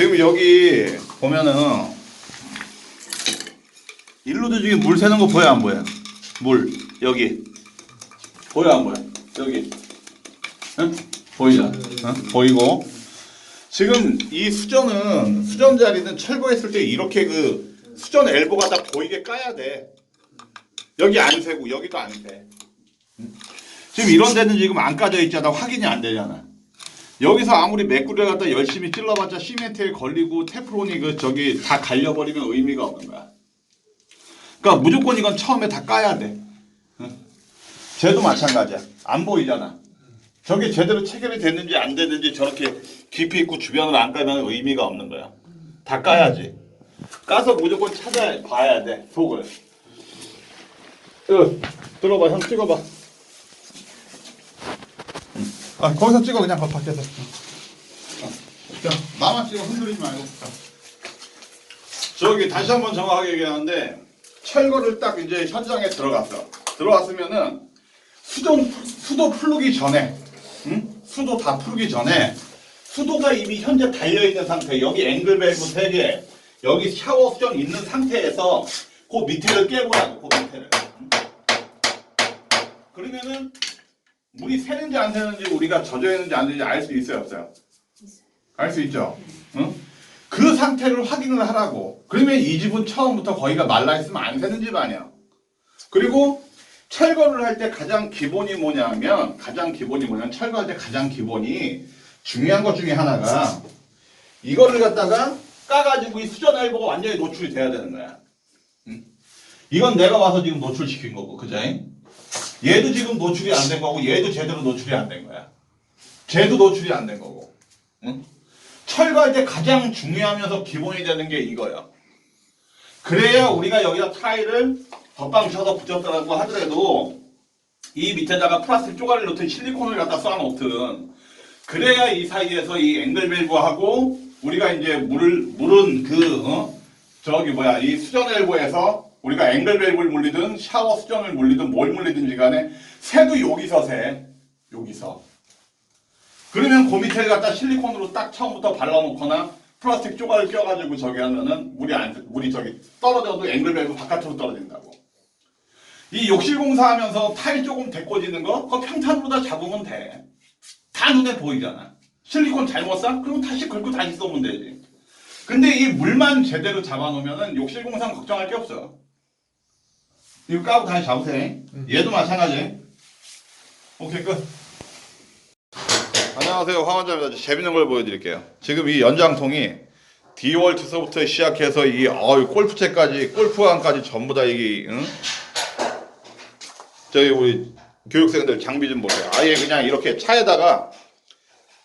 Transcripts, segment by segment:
지금 여기 보면은 일로도 지금 물 새는 거 보여 안 보여? 물 여기 보여 안 보여? 여기 응? 보이죠? 응? 보이고 지금 이 수전은 수전 자리는 철거했을 때 이렇게 그 수전 엘보가 다 보이게 까야 돼. 여기 안 새고 여기도 안 새. 응? 지금 이런 데는 지금 안 까져 있잖아. 확인이 안 되잖아. 여기서 아무리 메꾸려 갖다 열심히 찔러봤자 시멘트에 걸리고 테프론이 그 저기 다 갈려버리면 의미가 없는 거야. 그러니까 무조건 이건 처음에 다 까야 돼. 응? 쟤도 마찬가지야. 안 보이잖아. 저게 제대로 체결이 됐는지 안 됐는지 저렇게 깊이 있고 주변을 안 까면 의미가 없는 거야. 다 까야지. 까서 무조건 찾아봐야 돼. 속을. 어, 들어봐. 형 찍어봐. 아, 거기서 찍어 그냥 거 밖에서. 어. 자, 나만 찍어 흔들리지 말고. 저기 다시 한번 정확하게 얘기하는데 철거를 딱 이제 현장에 들어갔어. 들어왔으면은 수도 수도 풀기 전에, 응? 수도 다 풀기 전에 수도가 이미 현재 달려 있는 상태. 여기 앵글 밸브 세 개, 여기 샤워 수전 있는 상태에서 그 밑에를 깨보라고. 그 밑에를. 응? 그러면은 물이 새는지 안 새는지 우리가 젖어 있는지 안 되는지 알 수 있어요, 없어요? 알 수 있죠. 응? 그 상태를 확인을 하라고. 그러면 이 집은 처음부터 거기가 말라 있으면 안 새는 집 아니야. 그리고 철거를 할 때 가장 기본이 뭐냐면 가장 기본이 뭐냐면 철거할 때 가장 기본이 중요한 것 중에 하나가 이거를 갖다가 까가지고 이 수전 엘보가 완전히 노출이 돼야 되는 거야. 응? 이건 내가 와서 지금 노출시킨 거고, 그죠? 얘도 지금 노출이 안 된 거고 얘도 제대로 노출이 안 된 거야. 쟤도 노출이 안 된 거고. 응? 철거할 때 가장 중요하면서 기본이 되는 게 이거야. 그래야 우리가 여기다 타일을 덧방 쳐서 붙였더라고 하더라도 이 밑에다가 플라스틱 쪼가리를 넣든 실리콘을 갖다 쏴놓든 그래야 이 사이에서 이 앵글 밸브하고 우리가 이제 물을 물은 그 어? 저기 뭐야 이 수전 엘보에서 우리가 앵글밸브를 물리든 샤워 수전을 물리든 뭘 물리든지 간에 새도 여기서 새 여기서 그러면 그 밑에 갖다 실리콘으로 딱 처음부터 발라놓거나 플라스틱 쪼가를 껴가지고 저기 하면은 물이 안 물이 저기 떨어져도 앵글밸브 바깥으로 떨어진다고. 이 욕실 공사하면서 타일 조금 데꿔지는 거 그거 평탄으로 다 잡으면 돼. 다 눈에 보이잖아. 실리콘 잘못 사? 그럼 다시 긁고 다시 쏘면 되지. 근데 이 물만 제대로 잡아놓으면은 욕실 공사는 걱정할 게 없어. 이거 까고 다시 잡으세요. 얘도 마찬가지. 오케이 끝. 안녕하세요 황원자입니다. 재밌는 걸 보여드릴게요. 지금 이 연장통이 디월트서부터 시작해서 이 어이 골프채까지 골프왕까지 전부 다 이게 응? 저희 우리 교육생들 장비 좀 보세요. 아예 그냥 이렇게 차에다가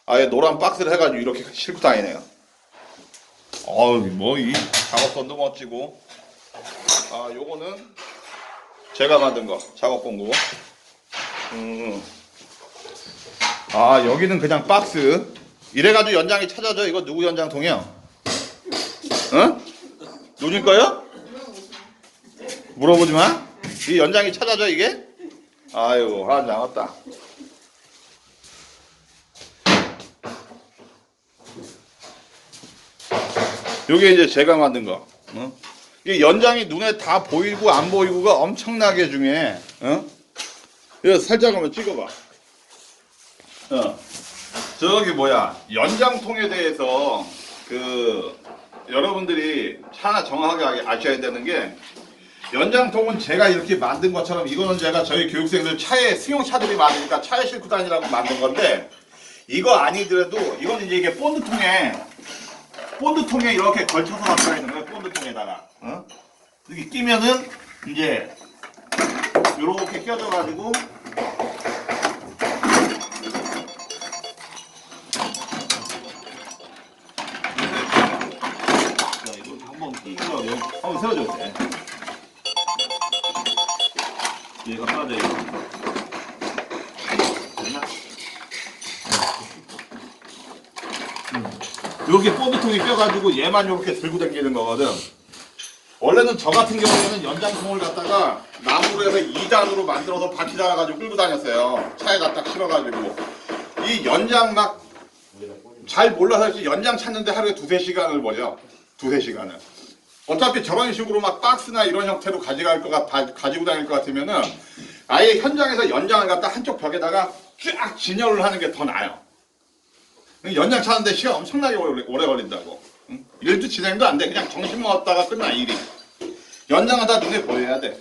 아예 노란 박스를 해가지고 이렇게 싣고 다니네요. 어우 뭐이 작업선도 멋지고 아 요거는 제가 만든 거 작업 공구. 음. 아 여기는 그냥 박스 이래가지고 연장이 찾아져 이거 누구 연장통이야? 응? 누구 거요? 물어보지 마. 이 연장이 찾아져 이게? 아이고 하나 나왔다. 요게 이제 제가 만든 거. 어? 이 연장이 눈에 다 보이고 안 보이고가 엄청나게 중요해. 어? 이거 살짝 한번 찍어봐. 어. 저기 뭐야 연장통에 대해서 그 여러분들이 하나 정확하게 아셔야 되는 게 연장통은 제가 이렇게 만든 것처럼 이거는 제가 저희 교육생들 차에 승용차들이 많으니까 차에 싣고 다니라고 만든 건데 이거 아니더라도 이건 이제 이게 본드통에 본드통에 이렇게 걸쳐서 갖고 있는 거예요 본드통에다가 어? 이렇게 끼면은 이제 요렇게 껴져 가지고 자, 이거 한번 끼고 여기 한번 세워줘. 네. 얘가 빠져 이거. 됐나? 여기 본드통이 껴가지고 얘만 이렇게 들고 다니는 거거든. 원래는 저 같은 경우에는 연장통을 갖다가 나무로 해서 2단으로 만들어서 바퀴 달아가지고 끌고 다녔어요. 차에다 딱 실어가지고. 이 연장 막 잘 몰라서 이제 연장 찾는데 하루에 두세 시간을 버려. 두세 시간을. 어차피 저런 식으로 막 박스나 이런 형태로 가져갈 것 같, 다- 가지고 다닐 것 같으면은 아예 현장에서 연장을 갖다 한쪽 벽에다가 쫙 진열을 하는 게 더 나아요. 연장 찾는데 시간 엄청나게 오래, 걸린다고. 응? 일도 진행도 안 돼. 그냥 정신만 없다가 끝나 일이. 연장은 다 눈에 보여야 돼.